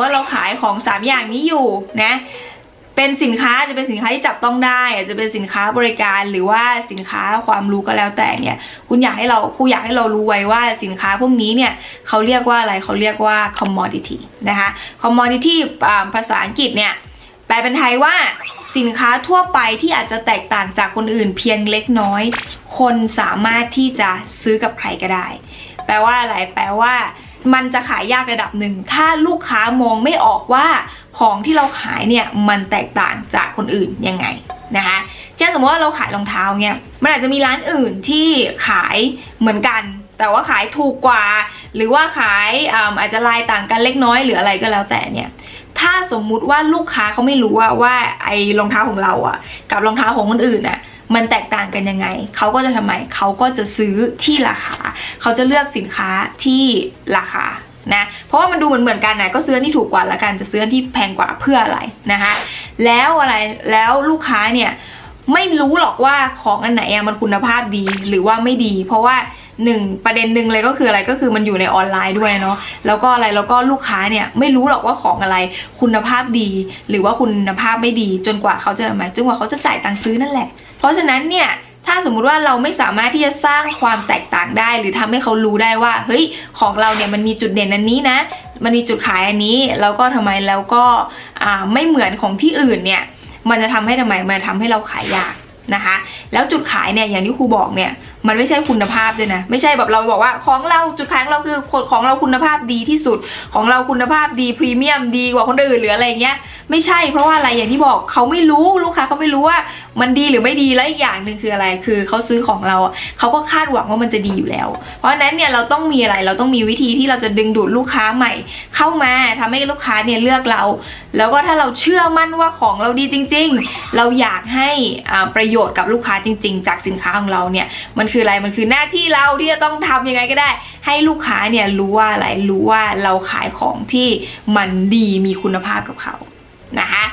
ว่าเราขายของ 3 อย่างนี้อยู่นะเป็นสินค้าจะเป็นสินค้าที่จับต้องได้อาจจะเป็นสินค้าบริการหรือว่าสินค้าความรู้ก็แล้วแต่เนี่ย คุณอยากให้เราครูอยากให้เรารู้ไว้ว่าสินค้าพวกนี้เนี่ยเขาเรียกว่าอะไรเขาเรียกว่า commodity นะคะ commodity ภาษาอังกฤษเนี่ยแปลเป็นไทยว่าสินค้าทั่วไปที่อาจจะแตกต่างจากคนอื่นเพียงเล็กน้อย คนสามารถที่จะซื้อกับใครก็ได้ แปลว่าอะไรแปลว่า มันจะขายยากระดับหนึ่ง ถ้าลูกค้ามองไม่ออกว่าของที่เราขายเนี่ยมันแตกต่างจากคนอื่นยังไงนะคะเช่นสมมติว่าเราขายรองเท้าเนี่ยมันอาจจะมีร้านอื่นที่ขายเหมือนกัน แต่ว่าขายถูกกว่า หรือว่าขายอาอาจจะลายต่างกันเล็กน้อยหรืออะไรก็แล้วแต่เนี่ยถ้าสมมุติว่าลูกค้าเขาไม่รู้ว่าว่าไอ้รองเท้าของเราอะ กับรองเท้าของคนอื่นน่ะมันแตกต่างกันยังไง เขาก็จะทำไม เขาก็จะซื้อที่ราคา เขาจะเลือกสินค้าที่ราคานะ เพราะว่ามันดูเหมือนเหมือนกันนะ ก็ซื้อนที่ถูกกว่าละกัน จะซื้อนที่แพงกว่าเพื่ออะไรนะคะ แล้วอะไร แล้วลูกค้าเนี่ยไม่รู้หรอกว่าของอันไหนอะมันคุณภาพดีหรือว่าไม่ดี เพราะว่า หนึ่งประเด็นหนึ่งเลยก็คืออะไรก็คือมันอยู่ในออนไลน์ด้วยเนาะแล้วก็อะไรแล้วก็ลูกค้าเนี่ยไม่รู้หรอกว่าของอะไรคุณภาพดี หรือว่าคุณภาพไม่ดี จนกว่าเขาจะหมายจนกว่าเขาจะจ่ายตังค์ซื้อนั่นแหละ เพราะฉะนั้นเนี่ยถ้าสมมุติว่าเราไม่สามารถที่จะสร้างความแตกต่างได้ หรือทำให้เขารู้ได้ว่าเฮ้ยของเราเนี่ยมันมีจุดเด่นอันนี้นะ มันมีจุดขายอันนี้แล้วก็ทำไมแล้วก็ไม่เหมือนของที่อื่นเนี่ยมันจะทำให้ทำไมมันจะทำให้เราขายยาก นะคะ แล้วจุดขายเนี่ยอย่างที่ครูบอกเนี่ยมันไม่ใช่คุณภาพด้วยนะ ไม่ใช่แบบเราบอกว่าของเราจุดขายของเราคือของเราคุณภาพดีที่สุดของเราคุณภาพดีพรีเมียมดีกว่าคนอื่นหรืออะไรเงี้ย ไม่ใช่เพราะว่าอะไรอย่างที่บอกเขาไม่รู้ลูกค้าเขาไม่รู้ว่ามันดีหรือไม่ดีและอีกอย่างหนึ่งคืออะไร คือเขาซื้อของเราอะเขาก็คาดหวังว่ามันจะดีอยู่แล้ว เพราะฉะนั้นเนี่ยเราต้องมีอะไรเราต้องมีวิธีที่เราจะดึงดูดลูกค้าใหม่ เข้ามาทำให้ลูกค้าเนี่ยเลือกเรา แล้วก็ถ้าเราเชื่อมั่นว่าของเราดีจริง ๆ เราอยากให้อ่าประโยชน์กับลูกค้าจริง ๆ จากสินค้าของเราเนี่ยมันคืออะไรมันคือหน้าที่เราที่จะต้องทำยังไงก็ได้ ให้ลูกค้าเนี่ยรู้ว่าอะไรรู้ว่าเราขายของที่มันดีมีคุณภาพกับเขา 那还